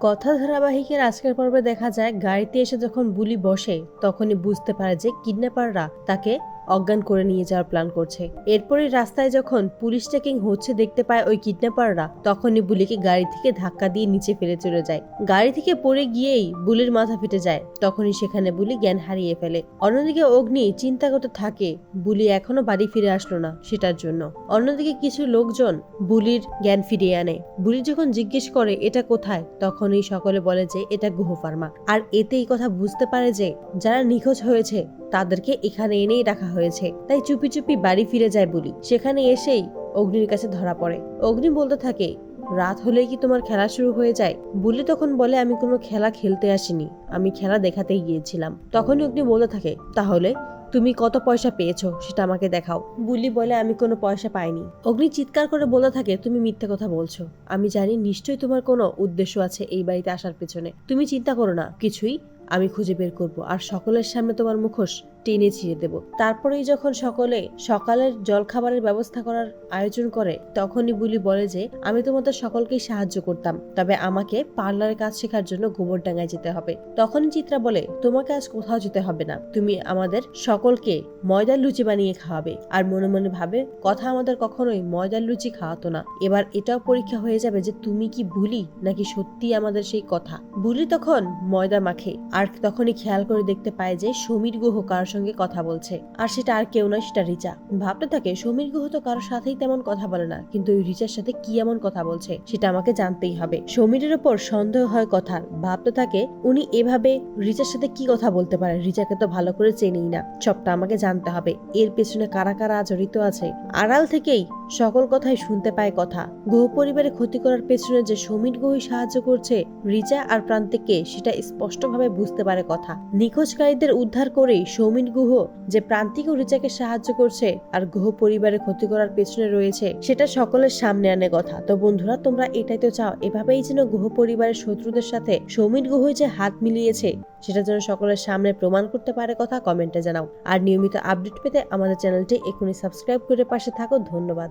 কথা ধারাবাহিকের আজকের পর্বে দেখা যায়, গাড়িতে এসে যখন বুলি বসে, তখনই বুঝতে পারে যে কিডন্যাপাররা তাকে অজ্ঞান করে নিয়ে যাওয়ার প্ল্যান করছে। এরপরে রাস্তায় যখন পুলিশ চেকিং হচ্ছে দেখতে পায় ওই কিডন্যাপাররা তখনই বুলিকে গাড়ি থেকে ধাক্কা দিয়ে নিচে ফেলে চলে যায়। গাড়ি থেকে পড়ে গিয়েই বুলির মাথা ফেটে যায়। তখনই সেখানে বুলি জ্ঞান হারিয়ে ফেলে। অন্যদিকে অগ্নি চিন্তা করতে থাকে, বুলি এখনও বাড়ি ফিরে আসলো না সেটার জন্য। অন্যদিকে কিছু লোকজন বুলির জ্ঞান ফিরিয়ে আনে। বুলি যখন জিজ্ঞেস করে, এটা কোথায়? তখনই সকলে বলে যে, এটা গুহ ফার্মা আর এতেই কথা বুঝতে পারে যে, যারা নিখোঁজ হয়েছে তাদেরকে এখানে এনেই রাখা হয়েছে। তাই চুপি চুপি বাড়ি ফিরে যায় বলি। সেখানে এসেই অগ্নির কাছে ধরা পড়ে। অগ্নি বলতে থাকে, রাত হলেই কি তোমার খেলা শুরু হয়ে যায়? বুলি তখন বলে, আমি কোনো খেলা খেলতে আসিনি। আমি খেলা দেখাতে গিয়েছিলাম। তখনই অগ্নি বলতে থাকে, তাহলে তুমি কত পয়সা পেয়েছ সেটা আমাকে দেখাও। বুলি বলে, আমি কোনো পয়সা পাইনি। অগ্নি চিৎকার করে বলতে থাকে, তুমি মিথ্যে কথা বলছো। আমি জানি নিশ্চয়ই তোমার কোনো উদ্দেশ্য আছে এই বাড়িতে আসার পেছনে। তুমি চিন্তা করো না, কিছুই আমি খুঁজে বের করব। আর সকলের সামনে তোমার মুখোশ টেনে ছিঁড়ে দেব। তারপরেই যখন সকলে সকালের জলখাবারের ব্যবস্থা করার আয়োজন করে, তখনই বুলি বলে যে, আমি তোমাদের সকলকেই সাহায্য করতাম, তবে আমাকে পার্লারের কাজ শেখার জন্য গোবরডাঙ্গায় যেতে হবে। তখনই চিত্রা বলে, তোমাকে আজ কোথাও যেতে হবে না। তুমি আমাদের সকলকে ময়দার লুচি বানিয়ে খাওয়াবে। আর মনে মনে ভাবে, কথা আমাদের কখনোই ময়দার লুচি খাওয়াতো না। এবার এটাও পরীক্ষা হয়ে যাবে যে তুমি কি ভুলি নাকি সত্যি আমাদের সেই কথা? বুলি তখন ময়দা মাখে, আর তখনই খেয়াল করে দেখতে পায় যে সমীর গুহ কারোর সঙ্গে কথা বলছে। আর সেটা আর কেউ নয়, সেটা রিচা। ভাবতে থাকে, সমীর গুহ তো কারোর সাথেই তেমন কথা বলে না। কিন্তু ওই রিচার সাথে কি এমন কথা বলছে, সেটা আমাকে জানতেই হবে। সমীরের ওপর সন্দেহ হয় কথার। ভাবতে থাকে, উনি এভাবে রিচার সাথে কি কথা বলতে পারে রিচাকে তো ভালো করে চেনেই না। সবটা আমাকে জানতে হবে। এর পেছনে কারা কারা জড়িত আছে? আড়াল থেকেই সকল কথাই শুনতে পায় কথা। গুহ পরিবারে ক্ষতি করার পেছনে যে সমীর গুহই সাহায্য করছে, রিচা আর প্রান্তিককে সেটা স্পষ্টভাবে বুঝতে পারে কথা। নিখোঁজকারীদের উদ্ধার করেই সৌমিন গুহ, যে প্রান্তিক ও রিচাকে সাহায্য করছে আর গুহ পরিবারে ক্ষতি করার পেছনে রয়েছে, সেটা সকলের সামনে আনে কথা। তো বন্ধুরা, তোমরা এটাই তো চাও, এভাবেই যেন গুহ পরিবারের শত্রুদের সাথে সৌমিন গুহই যে হাত মিলিয়েছে, সেটা যেন সকলের সামনে প্রমাণ করতে পারে কথা কমেন্টে জানাও। আর নিয়মিত আপডেট পেতে আমাদের চ্যানেলটি এখনই সাবস্ক্রাইব করে পাশে থাকো, ধন্যবাদ।